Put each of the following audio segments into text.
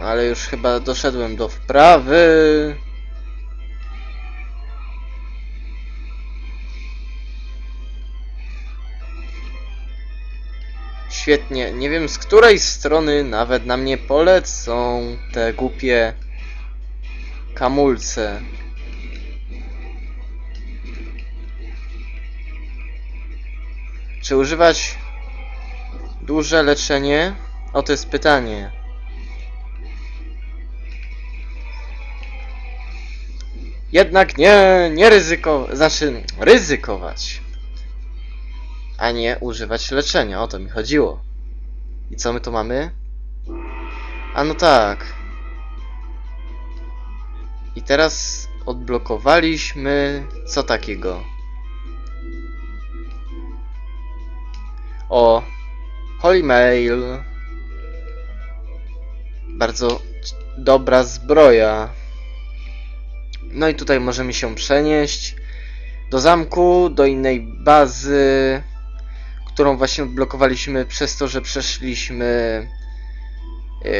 Ale już chyba doszedłem do wprawy. Świetnie. Nie wiem z której strony nawet na mnie polecą te głupie kamulce. Czy używać duże leczenie? O to jest pytanie. Jednak nie, nie ryzykować, znaczy ryzykować, a nie używać leczenia, o to mi chodziło. I co my tu mamy? A no tak. I teraz odblokowaliśmy co takiego? O, Holy Mail. Bardzo dobra zbroja. No i tutaj możemy się przenieść do zamku, do innej bazy, którą właśnie odblokowaliśmy przez to, że przeszliśmy yy,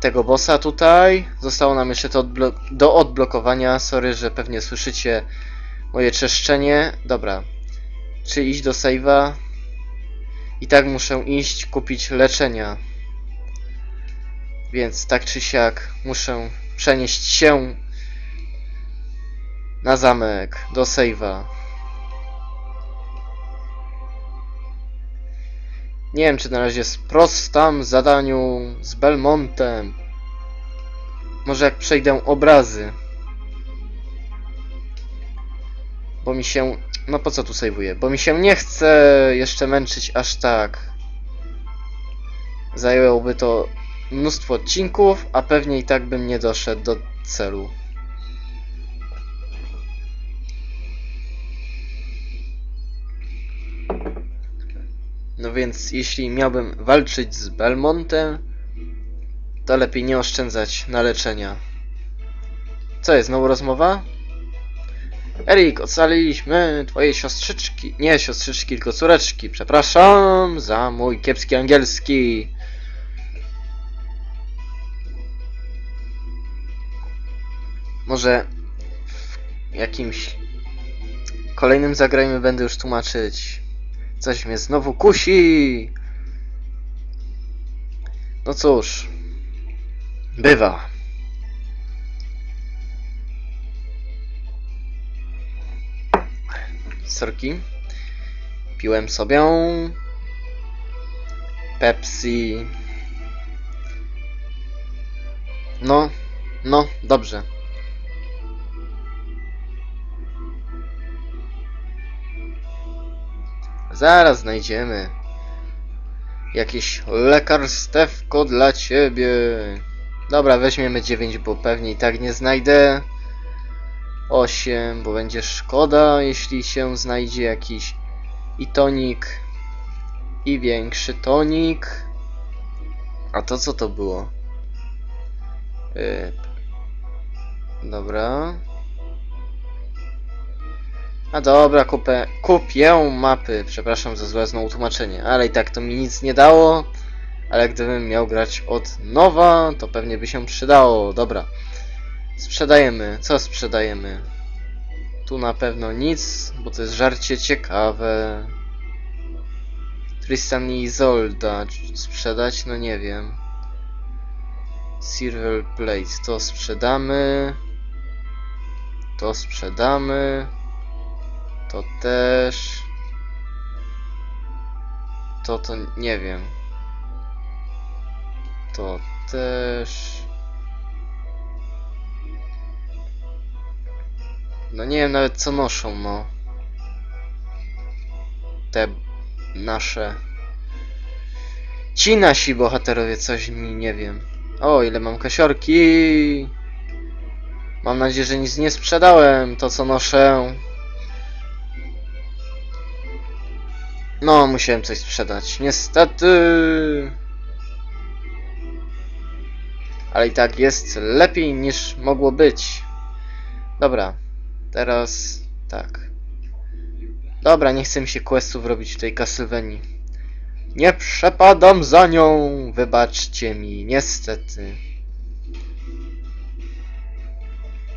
tego bossa tutaj. Zostało nam jeszcze to odblo- do odblokowania. Sorry, że pewnie słyszycie moje czeszczenie. Dobra. Czy iść do save'a? I tak muszę iść kupić leczenia. Więc tak czy siak muszę przenieść się na zamek, do save'a. Nie wiem, czy na razie sprostam zadaniu z Belmontem. Może jak przejdę obrazy. Bo mi się... No po co tu save'uję? Bo mi się nie chce jeszcze męczyć aż tak. Zajęłoby to mnóstwo odcinków, a pewnie i tak bym nie doszedł do celu. No więc jeśli miałbym walczyć z Belmontem, to lepiej nie oszczędzać na leczenia. Co jest, znowu rozmowa? Erik, ocaliliśmy twoje siostrzyczki. Nie siostrzyczki, tylko córeczki. Przepraszam za mój kiepski angielski. Może w jakimś kolejnym zagrajmy będę już tłumaczyć. Coś mnie znowu kusi. No cóż. Bywa. Sorki. Piłem sobie Pepsi. No, no, dobrze. Zaraz znajdziemy jakieś lekarstewko dla ciebie. Dobra, weźmiemy 9, bo pewnie i tak nie znajdę. 8, bo będzie szkoda, jeśli się znajdzie jakiś i tonik, i większy tonik. A to co to było? Yy, dobra. A dobra, kupę, kupię mapy. Przepraszam za złe znowu tłumaczenie, ale i tak to mi nic nie dało. Ale gdybym miał grać od nowa, to pewnie by się przydało. Dobra. Sprzedajemy. Co sprzedajemy? Tu na pewno nic, bo to jest żarcie ciekawe. Tristan i Izolda sprzedać? No nie wiem. Silver Plate to sprzedamy. To sprzedamy. To też. To to nie wiem. To też. No nie wiem nawet co noszą, no. Te nasze. Ci nasi bohaterowie, coś mi nie wiem. O, ile mam kasiorki. Mam nadzieję, że nic nie sprzedałem, to co noszę. No, musiałem coś sprzedać. Niestety. Ale i tak jest lepiej niż mogło być. Dobra. Teraz tak. Dobra, nie chcę mi się questów robić w tej Castlevanii. Nie przepadam za nią, wybaczcie mi, niestety.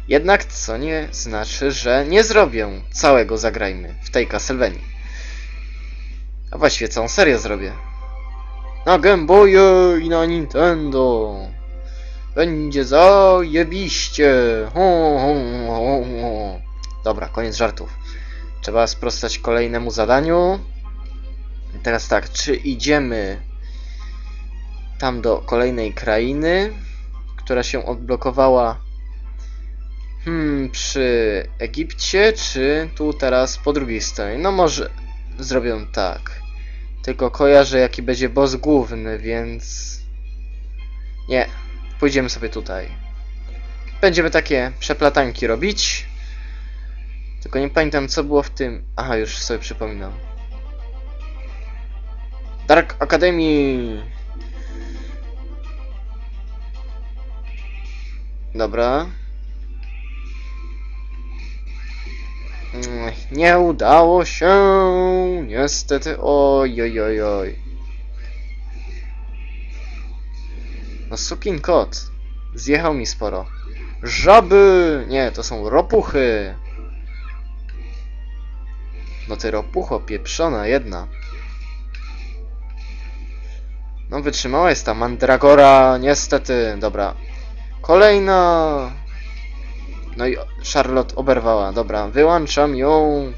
Jednak co nie znaczy, że nie zrobię całego Zagrajmy w tej Castlevanii. A właściwie całą serię zrobię. Na Game Boye i na Nintendo. Będzie zajebiście. Ho, ho, ho, ho. Dobra, koniec żartów. Trzeba sprostać kolejnemu zadaniu. Teraz tak, czy idziemy tam do kolejnej krainy, która się odblokowała hmm, przy Egipcie, czy tu teraz po drugiej stronie? No może zrobię tak. Tylko kojarzę jaki będzie boss główny, więc... Nie, pójdziemy sobie tutaj. Będziemy takie przeplatanki robić. Tylko nie pamiętam co było w tym... Aha, już sobie przypominam. Dark Academy! Dobra. Nie udało się, niestety. Oj, oj, oj, oj. No sukin kot. Zjechał mi sporo. Żaby! Nie, to są ropuchy. No ty ropucho, pieprzona jedna. No wytrzymała jest ta mandragora, niestety. Dobra. Kolejna. No i Charlotte oberwała. Dobra, wyłączam ją.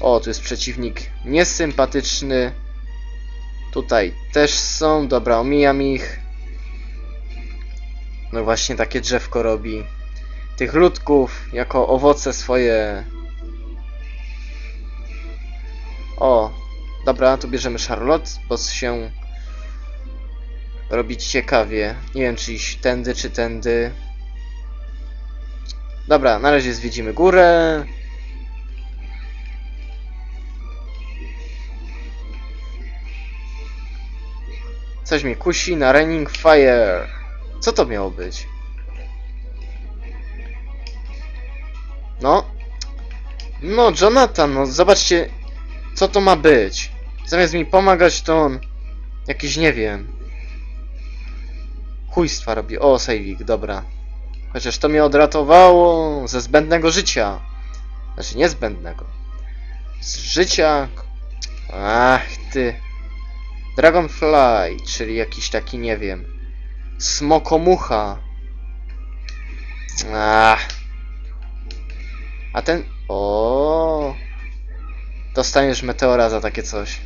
O, tu jest przeciwnik niesympatyczny. Tutaj też są. Dobra, omijam ich. No właśnie takie drzewko robi. Tych ludków jako owoce swoje. O, dobra, tu bierzemy Charlotte, bo się robić ciekawie. Nie wiem, czy iść tędy, czy tędy. Dobra, na razie zwiedzimy górę. Coś mnie kusi na Raining Fire. Co to miało być? No. No, Jonathan, no zobaczcie, co to ma być. Zamiast mi pomagać, to on jakiś, nie wiem, chujstwa robi. O, sejwik, dobra. Chociaż to mnie odratowało ze zbędnego życia. Znaczy, niezbędnego. Z życia... Ach, ty. Dragonfly, czyli jakiś taki, nie wiem... Smokomucha. Ach. A ten... O. Dostaniesz meteora za takie coś.